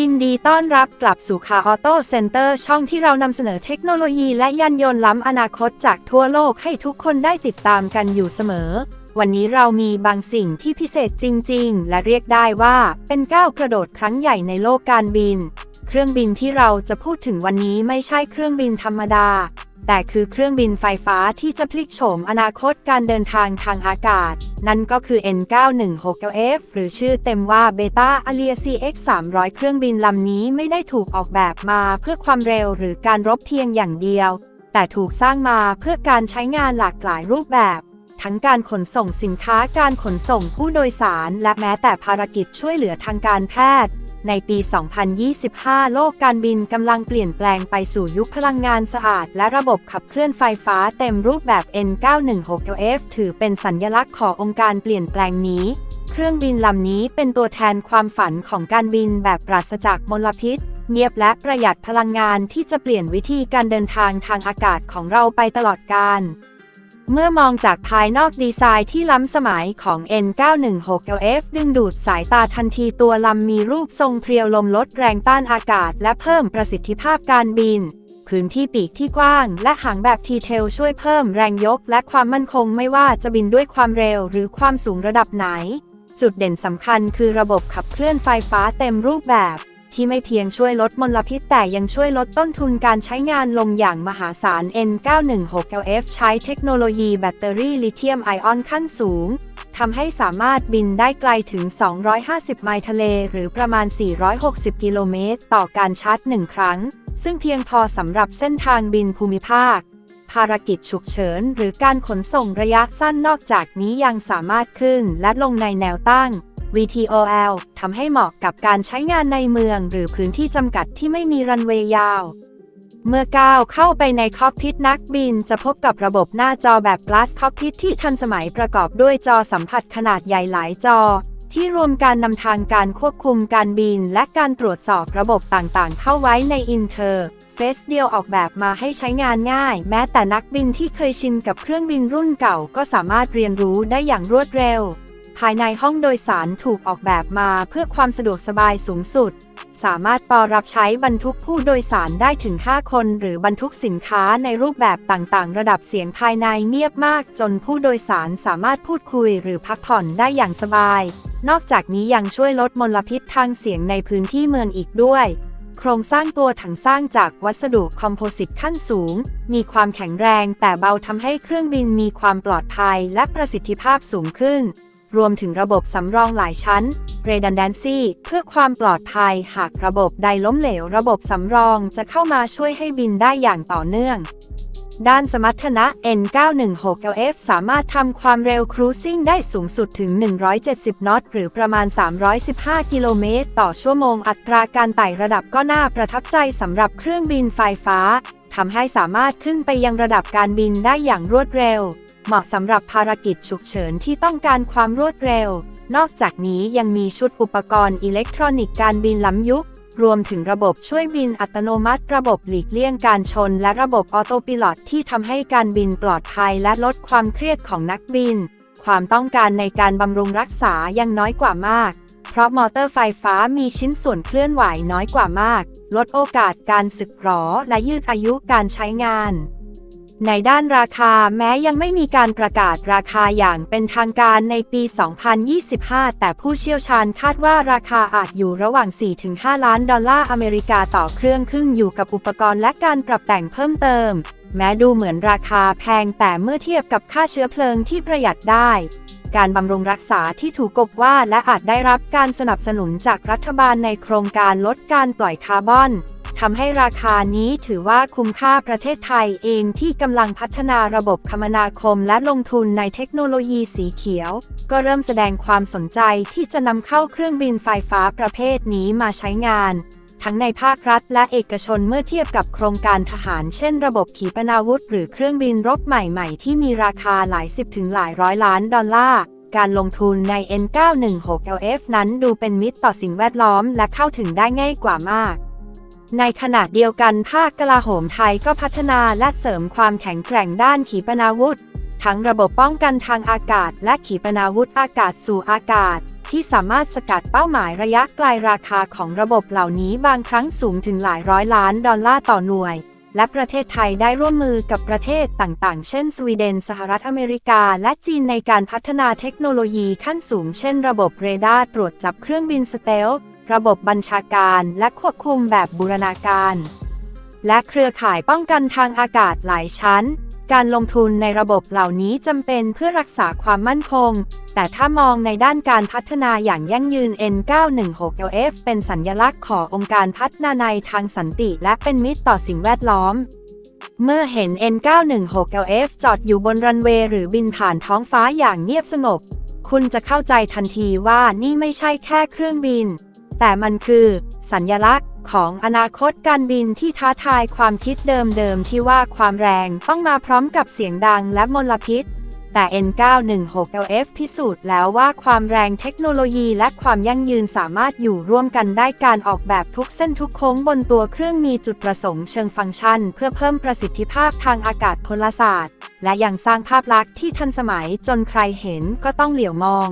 ยินดีต้อนรับกลับสู่คาออโต้เซ็นเตอร์ช่องที่เรานำเสนอเทคโนโลยีและยานยนต์ล้ำอนาคตจากทั่วโลกให้ทุกคนได้ติดตามกันอยู่เสมอ วันนี้เรามีบางสิ่งที่พิเศษจริง ๆ และเรียกได้ว่าเป็นก้าวกระโดดครั้งใหญ่ในโลกการบิน เครื่องบินที่เราจะพูดถึงวันนี้ไม่ใช่เครื่องบินธรรมดา แต่คือเครื่องบินไฟฟ้าที่จะพลิกโฉมอนาคตการเดินทางทางอากาศ นั่นก็คือ N916F หรือชื่อเต็มว่า Beta Alia CX 300เครื่องบินลำนี้ไม่ได้ถูกออกแบบมาเพื่อความเร็วหรือการรบเพียงอย่างเดียว แต่ถูกสร้างมาเพื่อการใช้งานหลากหลายรูปแบบ ทั้งการขนส่งสินค้าการขนส่งผู้โดยสาร และแม้แต่ภารกิจช่วยเหลือทางการแพทย์ ในปี 2025 โลกการบินกำลังเปลี่ยนแปลงไปสู่ยุคพลังงานสะอาด และระบบขับเคลื่อนไฟฟ้าเต็มรูปแบบ N916F ถือเป็นสัญลักษณ์ขององค์การเปลี่ยนแปลงนี้ เครื่องบินลำนี้เป็นตัวแทนความฝันของการบินแบบปราศจากมลพิษเงียบและประหยัดพลังงานที่จะเปลี่ยนวิธีการเดินทางทางอากาศของเราไปตลอดกาล เมื่อมองจากภายนอกดีไซน์ที่ล้ำสมัยของ N916LF ดึงดูดสายตาทันทีตัวลำมีรูปทรงเพรียวลมลดแรงต้านอากาศ และเพิ่มประสิทธิภาพการบิน พื้นที่ปีกที่กว้าง และหางแบบทีเทลช่วยเพิ่มแรงยก และความมั่นคงไม่ว่าจะบินด้วยความเร็วหรือความสูงระดับไหน จุดเด่นสำคัญคือระบบขับเคลื่อนไฟฟ้าเต็มรูปแบบ ที่ไม่เพียงช่วยลดมลพิษแต่ยังช่วยลดต้นทุนการใช้งานลงอย่างมหาศาล N916LF ใช้เทคโนโลยีแบตเตอรี่ลิเธียมไอออนขั้นสูงทำให้สามารถบินได้ไกลถึง 250 ไมล์ทะเล หรือประมาณ 460 กิโลเมตร ต่อการชาร์จหนึ่งครั้ง ซึ่งเพียงพอสำหรับเส้นทางบินภูมิภาค ภารกิจฉุกเฉิน หรือการขนส่งระยะสั้นนอกจากนี้ยังสามารถขึ้นและลงในแนวตั้ง VTOL ทำให้เหมาะกับการใช้งานในเมืองหรือพื้นที่จำกัดที่ไม่มีรันเวย์ยาว เมื่อก้าวเข้าไปในคอกพิทนักบินจะพบกับระบบหน้าจอแบบ Glass Cockpit ที่ทันสมัยประกอบด้วยจอสัมผัสขนาดใหญ่หลายจอ ที่รวมการนำทางการควบคุมการบิน และการตรวจสอบระบบต่างๆ เข้าไว้ในอินเทอร์เฟสเดียวออกแบบมาให้ใช้งานง่าย แม้แต่นักบินที่เคยชินกับเครื่องบินรุ่นเก่าก็สามารถเรียนรู้ได้อย่างรวดเร็ว ภายในห้องโดยสารถูกออกแบบมาเพื่อความสะดวกสบายสูงสุด สามารถปอรับใช้บรรทุกผู้โดยสารได้ถึง 5 คน หรือบรรทุกสินค้าในรูปแบบต่างๆ ระดับเสียงภายในเงียบมาก จนผู้โดยสารสามารถพูดคุยหรือพักผ่อนได้อย่างสบาย นอกจากนี้ยังช่วยลดมลพิษทางเสียงในพื้นที่เมืองอีกด้วย โครงสร้างตัวถังสร้างจากวัสดุคอมโพสิตขั้นสูง มีความแข็งแรงแต่เบาทำให้เครื่องบินมีความปลอดภัยและประสิทธิภาพสูงขึ้น รวมถึงระบบสำรองหลายชั้น redundancy เพื่อความปลอดภัยหากระบบใดล้มเหลว ระบบสำรองจะเข้ามาช่วยให้บินได้อย่างต่อเนื่อง ด้านสมรรถนะ N916LF สามารถทำความเร็วครูซิ่งได้สูงสุดถึง 170 นอต หรือประมาณ 315 กิโลเมตร ต่อชั่วโมงอัตราการไต่ระดับก็น่าประทับใจสำหรับเครื่องบินไฟฟ้าทำให้สามารถขึ้นไปยังระดับการบินได้อย่างรวดเร็ว เหมาะสำหรับภารกิจฉุกเฉินที่ต้องการความรวดเร็ว นอกจากนี้ยังมีชุดอุปกรณ์อิเล็กทรอนิกส์การบินล้ำยุค รวมถึงระบบช่วยบินอัตโนมัติ ระบบหลีกเลี่ยงการชน และระบบออโตปิลอตที่ทำให้การบินปลอดภัยและลดความเครียดของนักบิน ความต้องการในการบำรุงรักษายังน้อยกว่ามาก เพราะมอเตอร์ไฟฟ้ามีชิ้นส่วนเคลื่อนไหวน้อยกว่ามาก ลดโอกาสการสึกหรอและยืดอายุการใช้งาน ในด้านราคาแม้ยังไม่มีการประกาศราคาอย่างเป็นทางการในปี 2025 แต่ผู้เชี่ยวชาญคาดว่าราคาอาจอยู่ระหว่าง 4-5 ล้านดอลลาร์อเมริกาต่อเครื่องขึ้นอยู่กับอุปกรณ์และการปรับแต่งเพิ่มเติม แม้ดูเหมือนราคาแพงแต่เมื่อเทียบกับค่าเชื้อเพลิงที่ประหยัดได้ การบำรุงรักษาที่ถูกกบว่าและอาจได้รับการสนับสนุนจากรัฐบาลในโครงการลดการปล่อยคาร์บอน ทำให้ราคานี้ถือว่าคุ้มค่าประเทศไทยเองที่กำลังพัฒนาระบบคมนาคมและลงทุนในเทคโนโลยีสีเขียว ก็เริ่มแสดงความสนใจที่จะนำเข้าเครื่องบินไฟฟ้าประเภทนี้มาใช้งาน ทั้งในภาครัฐและเอกชนเมื่อเทียบกับโครงการทหาร เช่น ระบบขีปนาวุธ หรือเครื่องบินรบใหม่ๆ ที่มีราคาหลายสิบถึงหลายร้อยล้านดอลลาร์การลงทุนใน N916LF นั้นดูเป็นมิตรต่อสิ่งแวดล้อมและเข้าถึงได้ง่ายกว่ามาก ในขณะเดียวกันภาคกลาโหมไทยก็พัฒนาและเสริมความแข็งแกร่งด้านขีปนาวุธ ทั้งระบบป้องกันทางอากาศ และขีปนาวุธอากาศสู่อากาศ ที่สามารถสกัดเป้าหมายระยะไกลราคาของระบบเหล่านี้บางครั้งสูงถึงหลายร้อยล้านดอลลาร์ต่อหน่วย และประเทศไทยได้ร่วมมือกับประเทศต่างๆ เช่น สวีเดน สหรัฐอเมริกา และจีนในการพัฒนาเทคโนโลยีขั้นสูง เช่น ระบบเรดาร์ตรวจจับเครื่องบินสเตล ระบบบัญชาการและควบคุมแบบบูรณาการ และเครือข่ายป้องกันทางอากาศหลายชั้น การลงทุนในระบบเหล่านี้จำเป็นเพื่อรักษาความมั่นคง แต่ถ้ามองในด้านการพัฒนาอย่างยั่งยืน N916LF เป็นสัญญลักษณ์ขององค์การพัฒนาในทางสันติและเป็นมิตรต่อสิ่งแวดล้อมเมื่อเห็น N916LF จอดอยู่บนรันเวย์หรือบินผ่านท้องฟ้าอย่างเงียบสงบ คุณจะเข้าใจทันทีว่านี่ไม่ใช่แค่เครื่องบิน แต่มันคือ สัญญลักษณ์ของอนาคตการบินที่ท้าทายความคิดเดิมๆ ที่ว่าความแรงต้องมาพร้อมกับเสียงดังและมลพิษ แต่ N916LF พิสูจน์แล้วว่าความแรงเทคโนโลยีและความยั่งยืนสามารถอยู่ร่วมกันได้การออกแบบทุกเส้นทุกโค้งบนตัวเครื่องมีจุดประสงค์เชิงฟังก์ชัน เพื่อเพิ่มประสิทธิภาพทางอากาศพลศาสตร์ และยังสร้างภาพลักษณ์ที่ทันสมัยจนใครเห็นก็ต้องเหลียวมอง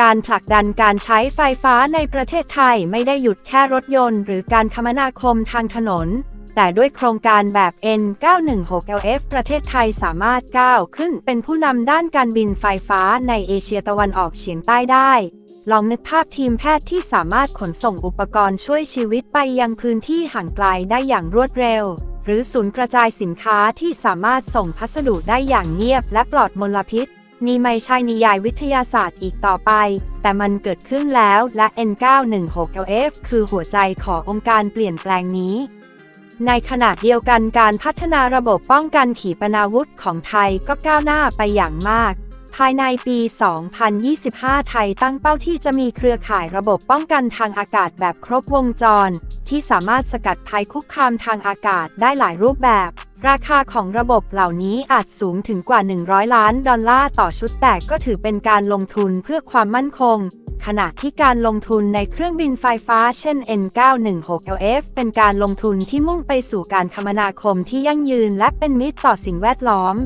การผลักดันการใช้ไฟฟ้าในประเทศไทยไม่ได้หยุดแค่รถยนต์ หรือการคมนาคมทางถนน แต่ด้วยโครงการแบบ N916LF ประเทศไทยสามารถก้าวขึ้นเป็นผู้นำด้านการบินไฟฟ้าในเอเชียตะวันออกเฉียงใต้ได้ ลองนึกภาพทีมแพทย์ที่สามารถขนส่งอุปกรณ์ช่วยชีวิตไปยังพื้นที่ห่างไกลได้อย่างรวดเร็ว หรือศูนย์กระจายสินค้าที่สามารถส่งพัสดุได้อย่างเงียบและปลอดมลพิษ นี่ไม่ใช่นิยายวิทยาศาสตร์อีกต่อไป แต่มันเกิดขึ้นแล้วและ N916LF คือหัวใจขององค์การเปลี่ยนแปลงนี้ ในขณะเดียวกันการพัฒนาระบบป้องกันขีปนาวุธของไทยก็ก้าวหน้าไปอย่างมาก ภายในปี 2025 ไทยตั้งเป้าที่จะมีเครือข่ายระบบป้องกันทางอากาศแบบครบวงจร ที่สามารถสกัดภัยคุกคามทางอากาศได้หลายรูปแบบ ราคาของระบบเหล่านี้อาจสูงถึงกว่า 100 ล้านดอลลาร์ต่อชุดแต่ก็ถือเป็นการลงทุนเพื่อความมั่นคง ขณะที่การลงทุนในเครื่องบินไฟฟ้าเช่น N916LF เป็นการลงทุนที่มุ่งไปสู่การคมนาคมที่ยั่งยืนและเป็นมิตรต่อสิ่งแวดล้อม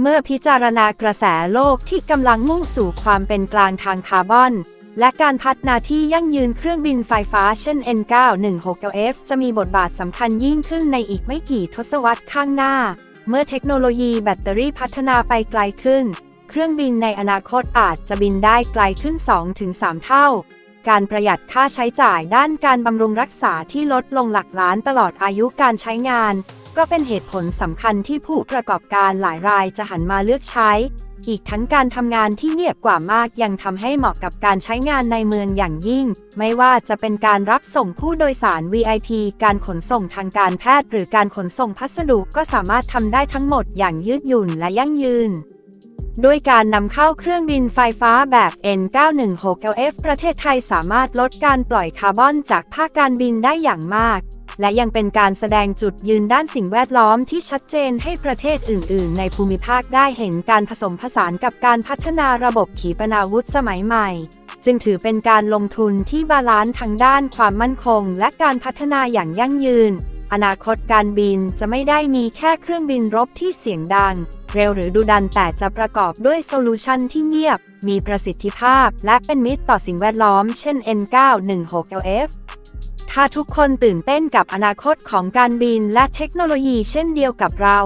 เมื่อพิจารณากระแสโลกที่กำลังมุ่งสู่ความเป็นกลางทางคาร์บอน และการพัฒนาที่ยั่งยืนเครื่องบินไฟฟ้าเช่น n916f จะมีบทบาทสำคัญยิ่งขึ้นในอีกไม่กี่ทศวรรษข้างหน้า เมื่อเทคโนโลยีแบตเตอรี่พัฒนาไปไกลขึ้น เครื่องบินในอนาคตอาจจะบินได้ไกลขึ้น 2-3 เท่า การประหยัดค่าใช้จ่ายด้านการบำรุงรักษาที่ลดลงหลักล้านตลอดอายุการใช้งาน ก็เป็นเหตุผลสำคัญที่ผู้ประกอบการหลายรายจะหันมาเลือกใช้ อีกทั้งการทำงานที่เงียบกว่ามากยังทำให้เหมาะกับการใช้งานในเมืองอย่างยิ่ง ไม่ว่าจะเป็นการรับส่งผู้โดยสาร VIP การขนส่งทางการแพทย์ หรือการขนส่งพัสดุก็สามารถทำได้ทั้งหมดอย่างยืดหยุ่นและยั่งยืนด้วยการนำเข้าเครื่องบินไฟฟ้าแบบ N916LF ประเทศไทยสามารถลดการปล่อยคาร์บอนจากภาคการบินได้อย่างมาก และยังเป็นการแสดงจุดยืนด้านสิ่งแวดล้อมที่ชัดเจนให้ประเทศอื่น ๆ ในภูมิภาคได้เห็นการผสมผสานกับการพัฒนาระบบขีปนาวุธสมัยใหม่จึงถือเป็นการลงทุนที่บาลานซ์ทั้งด้านความมั่นคง และการพัฒนาอย่างยั่งยืน อนาคตการบินจะไม่ได้มีแค่เครื่องบินรบที่เสียงดัง เร็วหรือดุดันแต่จะประกอบด้วยโซลูชันที่เงียบ มีประสิทธิภาพ และเป็นมิตรต่อสิ่งแวดล้อม เช่น N916LF าทุกคนตื่นเต้นกับอนาคตของการบินและเทคโนโลยีเช่นเดียวกับเรา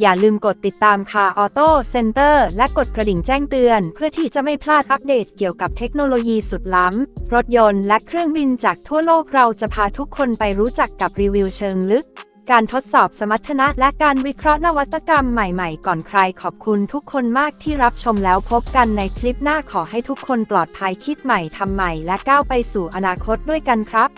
อย่าลืมกดติดตามคาออโต้เซ็นเตอร์และกดกระดิ่งแจ้งเตือน เพื่อที่จะไม่พลาดอัปเดตเกี่ยวกับเทคโนโลยีสุดล้ำ รถยนต์และเครื่องบินจากทั่วโลกเราจะพาทุกคนไปรู้จักกับรีวิวเชิงลึก การทดสอบสมรรถนะและการวิเคราะห์นวัตกรรมใหม่ๆ ก่อนใครขอบคุณทุกคนมากที่รับชมแล้วพบกันในคลิปหน้าขอให้ทุกคนปลอดภัยคิดใหม่ทำใหม่ และก้าวไปสู่อนาคตด้วยกันครับ